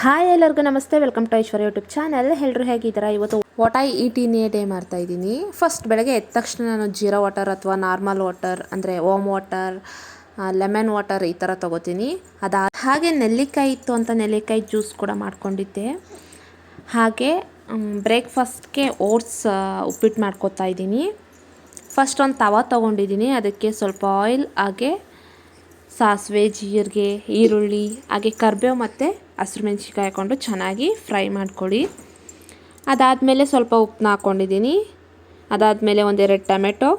Hi ಎಲ್ಲರಿಗೂ ನಮಸ್ತೆ welcome to Aishwarya YouTube channel ಎಲ್ಲರೂ ಹೇಗಿದ್ದೀರಾ? ಇವತ್ತು what I eat in a day ಮಾಡ್ತಾ ಇದ್ದೀನಿ. ಫಸ್ಟ್ ಬೆಳಗ್ಗೆ ಎದ್ದ ತಕ್ಷಣ ನಾನು ಜೀರಾ ವಾಟರ್ ಅಥವಾ ನಾರ್ಮಲ್ ವಾಟರ್ ಅಂದರೆ ಓಮ್ ವಾಟರ್ ಲೆಮನ್ ವಾಟರ್ ಈ ಥರ ತೊಗೋತೀನಿ. ಅದ ಹಾಗೆ ನೆಲ್ಲಿಕಾಯಿ ಇತ್ತು ಅಂತ ನೆಲ್ಲಿಕಾಯಿ ಜ್ಯೂಸ್ ಕೂಡ ಮಾಡ್ಕೊಂಡಿದ್ದೆ. ಹಾಗೆ ಬ್ರೇಕ್ಫಾಸ್ಟ್ಗೆ ಓಟ್ಸ್ ಉಪ್ಪಿಟ್ಟು ಮಾಡ್ಕೋತಾ ಇದ್ದೀನಿ. ಫಸ್ಟ್ ಒಂದು ತವ ತೊಗೊಂಡಿದ್ದೀನಿ. ಅದಕ್ಕೆ ಸ್ವಲ್ಪ ಆಯಿಲ್ ಹಾಗೆ ಸಾಸಿವೆ, ಜೀರಿಗೆ, ಈರುಳ್ಳಿ, ಹಾಗೆ ಕರಿಬೇವು ಮತ್ತು ಹಸಿರು ಮೆಣಸಿನ್ಕಾಯಿ ಹಾಕ್ಕೊಂಡು ಚೆನ್ನಾಗಿ ಫ್ರೈ ಮಾಡ್ಕೊಳ್ಳಿ. ಅದಾದಮೇಲೆ ಸ್ವಲ್ಪ ಉಪ್ಪನ್ನ ಹಾಕ್ಕೊಂಡಿದ್ದೀನಿ. ಅದಾದಮೇಲೆ ಒಂದೆರಡು ಟೊಮೆಟೊ,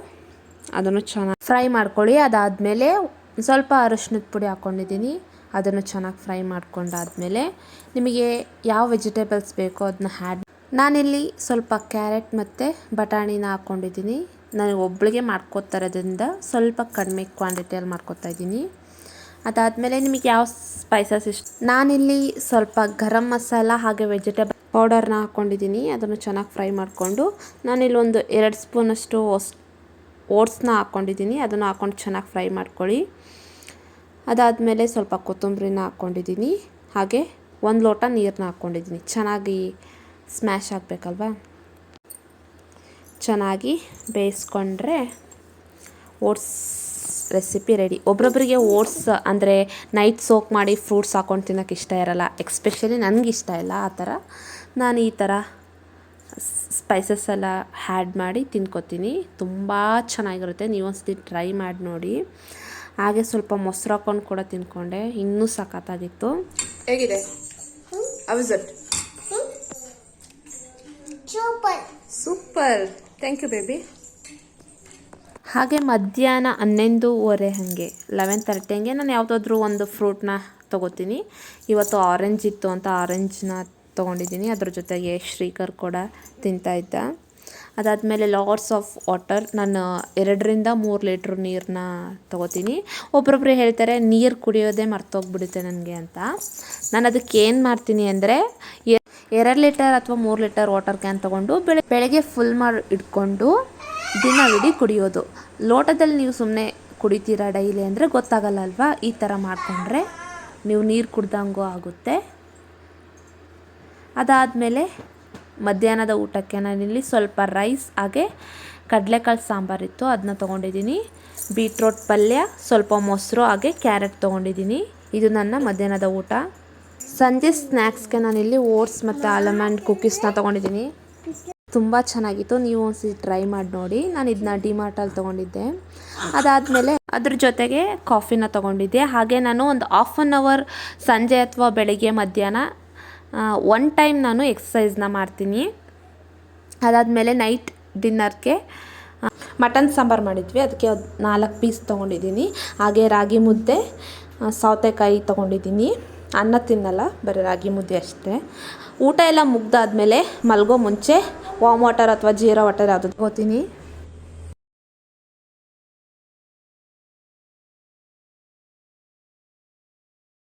ಅದನ್ನು ಚೆನ್ನಾಗಿ ಫ್ರೈ ಮಾಡ್ಕೊಳ್ಳಿ. ಅದಾದಮೇಲೆ ಸ್ವಲ್ಪ ಅರಶಿನದ ಪುಡಿ ಹಾಕ್ಕೊಂಡಿದ್ದೀನಿ. ಅದನ್ನು ಚೆನ್ನಾಗಿ ಫ್ರೈ ಮಾಡ್ಕೊಂಡಾದಮೇಲೆ ನಿಮಗೆ ಯಾವ ವೆಜಿಟೇಬಲ್ಸ್ ಬೇಕೋ ಅದನ್ನ ಹ್ಯಾಡ್ ನಾನಿಲ್ಲಿ ಸ್ವಲ್ಪ ಕ್ಯಾರೆಟ್ ಮತ್ತು ಬಟಾಣಿನ ಹಾಕ್ಕೊಂಡಿದ್ದೀನಿ. ನನಗೆ ಒಬ್ಬಳಿಗೆ ಮಾಡ್ಕೋತಾ ಇರೋದ್ರಿಂದ ಸ್ವಲ್ಪ ಕಡಿಮೆ ಕ್ವಾಂಟಿಟಿಯಲ್ಲಿ ಮಾಡ್ಕೊತಾ ಇದ್ದೀನಿ. ಅದಾದಮೇಲೆ ನಿಮಗೆ ಯಾವ ಸ್ಪೈಸಸ್ ಇಷ್ಟ? ನಾನಿಲ್ಲಿ ಸ್ವಲ್ಪ ಗರಂ ಮಸಾಲ ಹಾಗೆ ವೆಜಿಟೇಬಲ್ ಪೌಡರ್ನ ಹಾಕ್ಕೊಂಡಿದ್ದೀನಿ ಅದನ್ನು ಚೆನ್ನಾಗಿ ಫ್ರೈ ಮಾಡಿಕೊಂಡು ನಾನಿಲ್ಲಿ ಒಂದು ಎರಡು ಸ್ಪೂನಷ್ಟು ಓಟ್ಸ್ನ ಹಾಕ್ಕೊಂಡಿದ್ದೀನಿ ಅದನ್ನು ಹಾಕ್ಕೊಂಡು ಚೆನ್ನಾಗಿ ಫ್ರೈ ಮಾಡ್ಕೊಳ್ಳಿ. ಅದಾದಮೇಲೆ ಸ್ವಲ್ಪ ಕೊತ್ತಂಬರಿನ ಹಾಕ್ಕೊಂಡಿದ್ದೀನಿ ಹಾಗೆ ಒಂದು ಲೋಟ ನೀರನ್ನ ಹಾಕ್ಕೊಂಡಿದ್ದೀನಿ ಚೆನ್ನಾಗಿ ಸ್ಮ್ಯಾಶ್ ಆಗಬೇಕಲ್ವಾ? ಚೆನ್ನಾಗಿ ಬೇಯಿಸ್ಕೊಂಡ್ರೆ ಓಟ್ಸ್ ರೆಸಿಪಿ ರೆಡಿ ಒಬ್ರೊಬ್ಬರಿಗೆ ಓಟ್ಸ್ ಅಂದರೆ ನೈಟ್ ಸೋಕ್ ಮಾಡಿ ಫ್ರೂಟ್ಸ್ ಹಾಕೊಂಡು ತಿನ್ನೋಕೆ ಇಷ್ಟ ಇರಲ್ಲ. ಎಕ್ಸ್ಪೆಷಲಿ ನನಗೆ ಇಷ್ಟ ಇಲ್ಲ ಆ ಥರ ನಾನು ಈ ಥರ ಸ್ಪೈಸಸ್ ಎಲ್ಲ ಹ್ಯಾಡ್ ಮಾಡಿ ತಿನ್ಕೋತೀನಿ. ತುಂಬ ಚೆನ್ನಾಗಿರುತ್ತೆ. ನೀವು ಒಂದ್ಸತಿ ಟ್ರೈ ಮಾಡಿ ನೋಡಿ. ಹಾಗೆ ಸ್ವಲ್ಪ ಮೊಸರು ಹಾಕೊಂಡು ಕೂಡ ತಿನ್ಕೊಂಡೆ. ಇನ್ನೂ ಸಖತ್ತಾಗಿತ್ತು. ಹೇಗಿದೆ? Super super thank you baby ಹಾಗೆ ಮಧ್ಯಾಹ್ನ ಹನ್ನೊಂದುವರೆ ಹಾಗೆ ಲೆವೆನ್ ತರ್ಟಿ ಹಂಗೆ ನಾನು ಯಾವುದಾದ್ರೂ ಒಂದು ಫ್ರೂಟ್ನ ತೊಗೋತೀನಿ. ಇವತ್ತು ಆರೆಂಜ್ ಇತ್ತು ಅಂತ ಆರೆಂಜ್ನ ತೊಗೊಂಡಿದ್ದೀನಿ. ಅದ್ರ ಜೊತೆಗೆ ಶ್ರೀಕರ್ ಕೂಡ ತಿಂತಾ ಇದ್ದ. ಅದಾದಮೇಲೆ ಲಾಟ್ಸ್ ಆಫ್ ವಾಟರ್ ನಾನು ಎರಡರಿಂದ ಮೂರು ಲೀಟ್ರ್ ನೀರನ್ನ ತೊಗೋತೀನಿ. ಒಬ್ಬೊಬ್ರು ಹೇಳ್ತಾರೆ, ನೀರು ಕುಡಿಯೋದೇ ಮರ್ತೋಗ್ಬಿಡುತ್ತೆ ನನಗೆ ಅಂತ. ನಾನು ಅದಕ್ಕೆ ಏನು ಮಾಡ್ತೀನಿ ಅಂದರೆ ಎರಡು ಲೀಟರ್ ಅಥವಾ ಮೂರು ಲೀಟರ್ ವಾಟರ್ ಕ್ಯಾನ್ ತೊಗೊಂಡು ಬೆಳೆ, ಬೆಳಗ್ಗೆ ಫುಲ್ ಮಾಡಿ, ಇಟ್ಕೊಂಡು ದಿನವಿಡೀ ಕುಡಿಯೋದು. ಲೋಟದಲ್ಲಿ ನೀವು ಸುಮ್ಮನೆ ಕುಡಿತೀರಾ ಡೈಲಿ ಅಂದರೆ ಗೊತ್ತಾಗಲ್ಲ ಅಲ್ವಾ ಈ ಥರ ಮಾಡಿಕೊಂಡ್ರೆ ನೀವು ನೀರು ಕುಡ್ದಂಗೂ ಆಗುತ್ತೆ. ಅದಾದಮೇಲೆ ಮಧ್ಯಾಹ್ನದ ಊಟಕ್ಕೆ ನಾನಿಲ್ಲಿ ಸ್ವಲ್ಪ ರೈಸ್ ಹಾಗೆ ಕಡಲೆಕಾಳು ಸಾಂಬಾರಿತ್ತು ಅದನ್ನ ತೊಗೊಂಡಿದ್ದೀನಿ. ಬೀಟ್ರೋಟ್ ಪಲ್ಯ, ಸ್ವಲ್ಪ ಮೊಸರು, ಹಾಗೆ ಕ್ಯಾರೆಟ್ ತೊಗೊಂಡಿದ್ದೀನಿ. ಇದು ನನ್ನ ಮಧ್ಯಾಹ್ನದ ಊಟ. ಸಂಜೆ ಸ್ನ್ಯಾಕ್ಸ್ಗೆ ನಾನಿಲ್ಲಿ ಓಟ್ಸ್ ಮತ್ತು ಆಲಮಂಡ್ ಕುಕ್ಕೀಸ್ನ ತೊಗೊಂಡಿದ್ದೀನಿ. ತುಂಬ ಚೆನ್ನಾಗಿತ್ತು. ನೀವು ಒಂದ್ಸತಿ ಟ್ರೈ ಮಾಡಿ ನೋಡಿ. ನಾನು ಇದನ್ನ ಡಿಮಾರ್ಟಲ್ಲಿ ತೊಗೊಂಡಿದ್ದೆ. ಅದಾದಮೇಲೆ ಅದ್ರ ಜೊತೆಗೆ ಕಾಫಿನ ತೊಗೊಂಡಿದ್ದೆ. ಹಾಗೆ ನಾನು ಒಂದು ಹಾಫ್ ಆನ್ ಅವರ್ ಸಂಜೆ ಅಥವಾ ಬೆಳಗ್ಗೆ ಮಧ್ಯಾಹ್ನ ಒನ್ ಟೈಮ್ ನಾನು ಎಕ್ಸಸೈಸ್ನ ಮಾಡ್ತೀನಿ. ಅದಾದಮೇಲೆ ನೈಟ್ ಡಿನ್ನರ್ಗೆ ಮಟನ್ ಸಾಂಬಾರು ಮಾಡಿದ್ವಿ. ಅದಕ್ಕೆ ಅದು ನಾಲ್ಕು ಪೀಸ್ ತೊಗೊಂಡಿದ್ದೀನಿ. ಹಾಗೆ ರಾಗಿ ಮುದ್ದೆ ಸೌತೆಕಾಯಿ ತೊಗೊಂಡಿದ್ದೀನಿ. ಅನ್ನ ತಿನ್ನಲ್ಲ, ಬರೀ ರಾಗಿ ಮುದ್ದೆ ಅಷ್ಟೇ. ಊಟ ಎಲ್ಲ ಮುಗ್ದಾದ್ಮೇಲೆ ಮಲಗೋ ಮುಂಚೆ ವಾಮ್ ವಾಟರ್ ಅಥವಾ ಜೀರಾ ವಾಟರ್ ಯಾವುದು ತಗೋತೀನಿ.